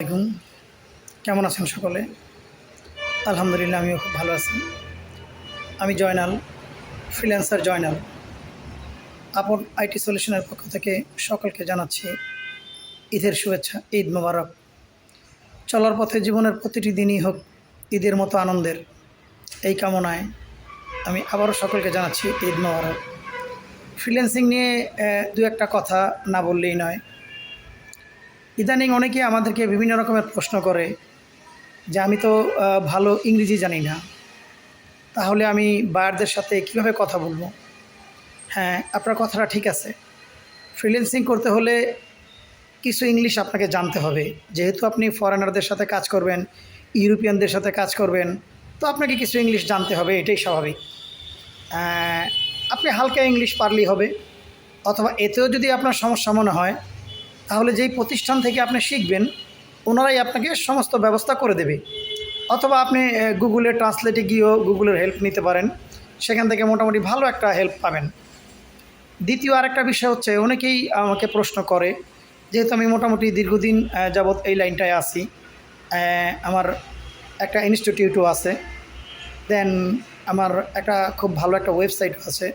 আলাইকুম। কেমন আছেন সকলে? আলহামদুলিল্লাহ, আমিও খুব ভালো আছি। আমি জয়নাল ফ্রিল্যান্সার জয়নাল। আপন আইটি সলিউশনের পক্ষ থেকে সকলকে জানাচ্ছি ঈদের শুভেচ্ছা, ঈদ মোবারক। চলার পথে জীবনের প্রতিটি দিনই হোক ঈদের মতো আনন্দের এই কামনায় আমি আবারও সকলকে জানাচ্ছি ঈদ মোবারক। ফ্রিল্যান্সিং নিয়ে দু একটা কথা না বললেই নয়। ইদানিং অনেকে আমাদেরকে বিভিন্ন রকমের প্রশ্ন করে যে আমি তো ভালো ইংরেজি জানি না। তাহলে আমি বায়ারদের সাথে কীভাবে কথা বলব? হ্যাঁ আপনার কথাটা ঠিক আছে। ফ্রিল্যান্সিং করতে হলে কিছু ইংলিশ আপনাকে জানতে হবে। যেহেতু আপনি ফরেনারদের সাথে কাজ করবেন, ইউরোপিয়ানদের সাথে কাজ করবেন, তো আপনাকে কিছু ইংলিশ জানতে হবে, এটাই স্বাভাবিক। আপনি হালকা ইংলিশ পারলেই হবে, অথবা এতেও যদি আপনার সমস্যা মনে হয় তাহলে যেই প্রতিষ্ঠান থেকে আপনি শিখবেন ওনারাই আপনাকে সমস্ত ব্যবস্থা করে দেবে। অথবা আপনি গুগলে ট্রান্সলেটে গিয়েও গুগলের হেল্প নিতে পারেন। সেখান থেকে মোটামুটি ভালো একটা হেল্প পাবেন। দ্বিতীয় আরেকটা বিষয় হচ্ছে অনেকেই আমাকে প্রশ্ন করে যেহেতু আমি মোটামুটি দীর্ঘদিন যাবৎ এই লাইনটায় আহ, আমার একটা ইনস্টিটিউটও আছে দেন আমার একটা খুব ভালো একটা ওয়েবসাইট আছে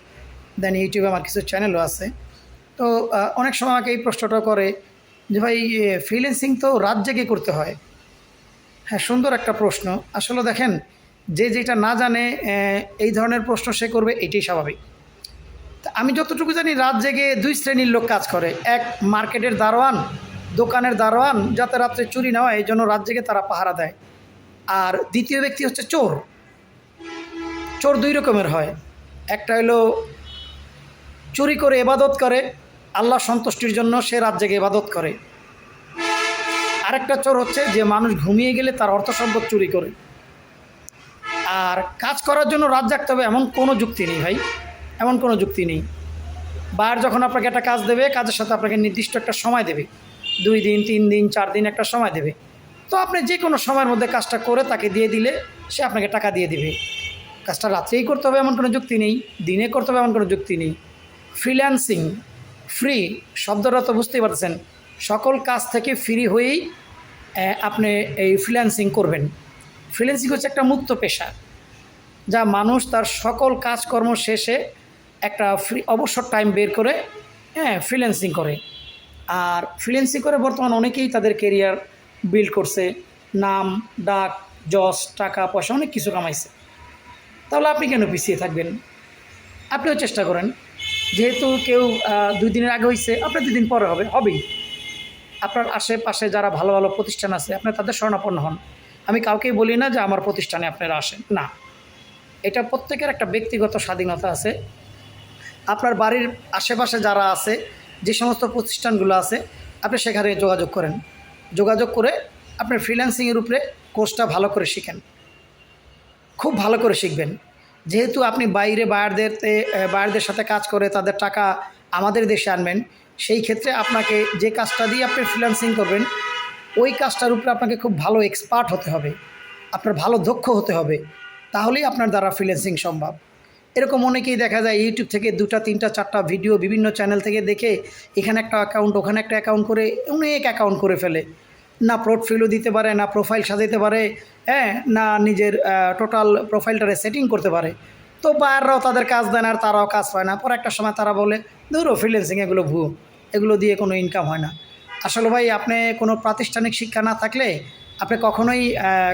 দেন ইউটিউবে আমার কিছু চ্যানেলও আছে। তো অনেক সময় আমাকে এই প্রশ্নটা করে যে, ভাই ফ্রিল্যান্সিং তো রাত জেগে করতে হয়। হ্যাঁ সুন্দর একটা প্রশ্ন। আসলে দেখেন, যে যেটা না জানে এই ধরনের প্রশ্ন সে করবে, এটাই স্বাভাবিক। আমি যতটুকু জানি, রাত জেগে দুই শ্রেণির লোক কাজ করে। এক মার্কেটের দারোয়ান, দোকানের দারোয়ান, যাতে রাত্রে চুরি না হয় এই জন্য রাত জেগে তারা পাহারা দেয়। আর দ্বিতীয় ব্যক্তি হচ্ছে চোর। চোর দুই রকমের হয়। একটা হলো, চুরি করে এবাদত করে আল্লাহ সন্তুষ্টির জন্য সে রাত জেগে ইবাদত করে। আরেকটা চোর হচ্ছে যে মানুষ ঘুমিয়ে গেলে তার অর্থ সম্পদ চুরি করে। আর কাজ করার জন্য রাত জাগতে হবে এমন কোনো যুক্তি নেই ভাই, এমন কোনো যুক্তি নেই। বার যখন আপনাকে একটা কাজ দেবে, কাজের সাথে আপনাকে নির্দিষ্ট একটা সময় দেবে। দুই দিন, তিন দিন, চার দিন একটা সময় দেবে। তো আপনি যে কোনো সময়ের মধ্যে কাজটা করে তাকে দিয়ে দিলে সে আপনাকে টাকা দিয়ে দিবে। কাজটা রাত্রেই করতে হবে এমন কোনো যুক্তি নেই, দিনে করতে হবে এমন কোনো যুক্তি নেই। ফ্রিল্যান্সিং ফ্রি শব্দটা তো বুঝতেই পারছেন সকল কাজ থেকে ফ্রি হয়েই আপনি এই ফ্রিল্যান্সিং করবেন। ফ্রিল্যান্সিং হচ্ছে একটা মুক্ত পেশা, যা মানুষ তার সকল কাজকর্ম শেষে একটা ফ্রি অবসর টাইম বের করে হ্যাঁ ফ্রিল্যান্সিং করে। আর ফ্রিল্যান্সিং করে বর্তমান অনেকেই তাদের কেরিয়ার বিল্ড করছে, নাম, ডাক, যশ, টাকা, পয়সা, অনেক কিছু কামাইছে। তাহলে আপনি কেন পিছিয়ে থাকবেন? আপনিও চেষ্টা করেন। যেহেতু কেউ দুই দিনের আগে হয়েছে আপনার দুই দিন পরে হবে, হবেই। আপনার আশেপাশে যারা ভালো ভালো প্রতিষ্ঠান আছে, আপনি তাদের স্বর্ণাপন্ন হন। আমি কাউকেই বলি না যে আমার প্রতিষ্ঠানে আপনারা আসেন, না। এটা প্রত্যেকের একটা ব্যক্তিগত স্বাধীনতা আছে। আপনার বাড়ির আশেপাশে যারা আছে, যে সমস্ত প্রতিষ্ঠানগুলো আছে, আপনি সেখানে যোগাযোগ করেন। যোগাযোগ করে আপনার ফ্রিল্যান্সিংয়ের উপরে কোর্সটা ভালো করে শিখেন। খুব ভালো করে শিখবেন। যেহেতু আপনি বাইরে বায়ারদের বায়ারদের সাথে কাজ করে তাদের টাকা আমাদের দেশে আনবেন, সেই ক্ষেত্রে আপনাকে যে কাজটা দিয়ে আপনি ফ্রিল্যান্সিং করবেন, ওই কাজটার উপরে আপনাকে খুব ভালো এক্সপার্ট হতে হবে, আপনার ভালো দক্ষ হতে হবে, তাহলেই আপনার দ্বারা ফ্রিল্যান্সিং সম্ভব। এরকম অনেকেই দেখা যায় ইউটিউব থেকে দুটা, তিনটা, চারটা ভিডিও বিভিন্ন চ্যানেল থেকে দেখে এখানে একটা অ্যাকাউন্ট ওখানে একটা অ্যাকাউন্ট করে অনেক অ্যাকাউন্ট করে ফেলে। না পোর্টফোলিও দিতে পারে, না প্রোফাইল সাজাতে পারে হ্যাঁ না নিজের টোটাল প্রোফাইলটারে সেটিং করতে পারে। তো বায়াররাও তাদের কাজ দেন আর তারাও কাজ পায় না। পর একটা সময় তারা বলে, ধরো ফ্রিল্যান্সিং এগুলো ভুয়ো। এগুলো দিয়ে কোনো ইনকাম হয় না। আসলে ভাই, আপনি কোনো প্রাতিষ্ঠানিক শিক্ষা না থাকলে আপনি কখনোই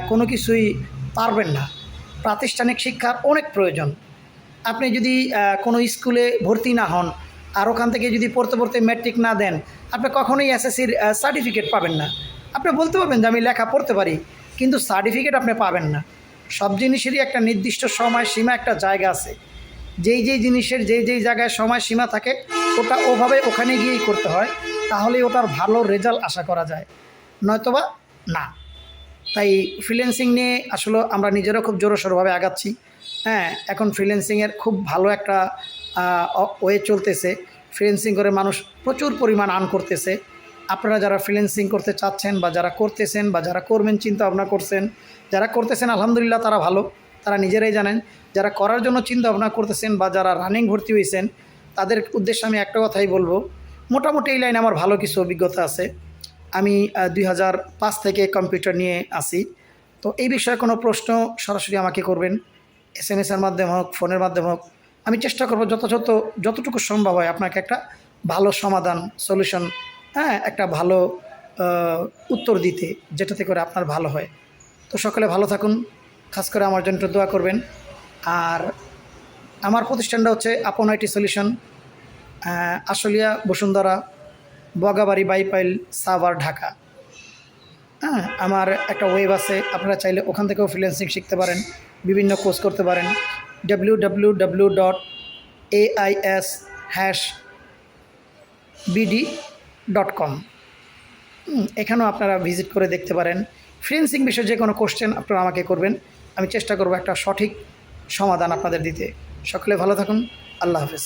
কোনো কিছুই পারবেন না। প্রাতিষ্ঠানিক শিক্ষার অনেক প্রয়োজন। আপনি যদি কোনো স্কুলে ভর্তি না হন আর ওখান থেকে যদি পড়তে পড়তে ম্যাট্রিক না দেন, আপনি কখনোই এসএসসির সার্টিফিকেট পাবেন না। আপনি বলতে পারবেন যে আমি লেখা পড়তে পারি, কিন্তু সার্টিফিকেট আপনি পাবেন না। সব জিনিসেরই একটা নির্দিষ্ট সময় সীমা একটা জায়গা আছে। যেই যেই জিনিসের যেই যেই জায়গায় সময় সীমা থাকে, ওটা ওভাবে ওখানে গিয়েই করতে হয়, তাহলেই ওটার ভালো রেজাল্ট আশা করা যায়। নয়তোবা না। তাই ফ্রিল্যান্সিং নিয়ে আসলে আমরা নিজেরও খুব জোরসোরভাবে আগাচ্ছি। হ্যাঁ এখন ফ্রিল্যান্সিংয়ের খুব ভালো একটা ওয়ে চলতেছে। ফ্রিল্যান্সিং করে মানুষ প্রচুর পরিমাণ আর্ন করতেছে। আপনারা যারা ফ্রিল্যান্সিং করতে চাচ্ছেন বা যারা করতেছেন বা যারা করবেন চিন্তা ভাবনা করছেন, যারা করতেছেন, আলহামদুলিল্লাহ তারা ভালো। তারা নিজেরাই জানেন, যারা করার জন্য চিন্তা ভাবনা করতেছেন বা যারা রানিং ভর্তি হয়েছেন তাদের উদ্দেশ্যে আমি একটা কথাই বলব। মোটামুটি এই লাইনে আমার ভালো কিছু অভিজ্ঞতা আছে। আমি দুই হাজার পাঁচ থেকে কম্পিউটার নিয়ে আসি। তো এই বিষয়ে কোনো প্রশ্ন সরাসরি আমাকে করবেন। এস এম এসের মাধ্যমে হোক ফোনের মাধ্যমে হোক। আমি চেষ্টা করব যথাযথ, যতটুকু সম্ভব হয় আপনাকে একটা ভালো সমাধান সলিউশন হ্যাঁ একটা ভালো উত্তর দিতে, যেটাতে করে আপনার ভালো হয়। তো সকলে ভালো থাকুন। খাস করে আমার জন্য দোয়া করবেন। আর আমার প্রতিষ্ঠানটা হচ্ছে আপন আইটি সলিউশন আশুলিয়া, বসুন্ধরা, বগাবাড়ি, বাইপাইল, সাভার, ঢাকা। হ্যাঁ আমার একটা ওয়েব আছে, আপনারা চাইলে ওখান থেকেও ফ্রিল্যান্সিং শিখতে পারেন, বিভিন্ন কোর্স করতে পারেন। W W W dot AIS hash BD dot com এখানেও আপনারা ভিজিট করে দেখতে পারেন। ফ্রিন্সিং বিষয়ে যে কোনো কোশ্চেন আপনারা আমাকে করবেন। আমি চেষ্টা করব একটা সঠিক সমাধান আপনাদের দিতে। সকলে ভালো থাকুন। আল্লাহ হাফেজ।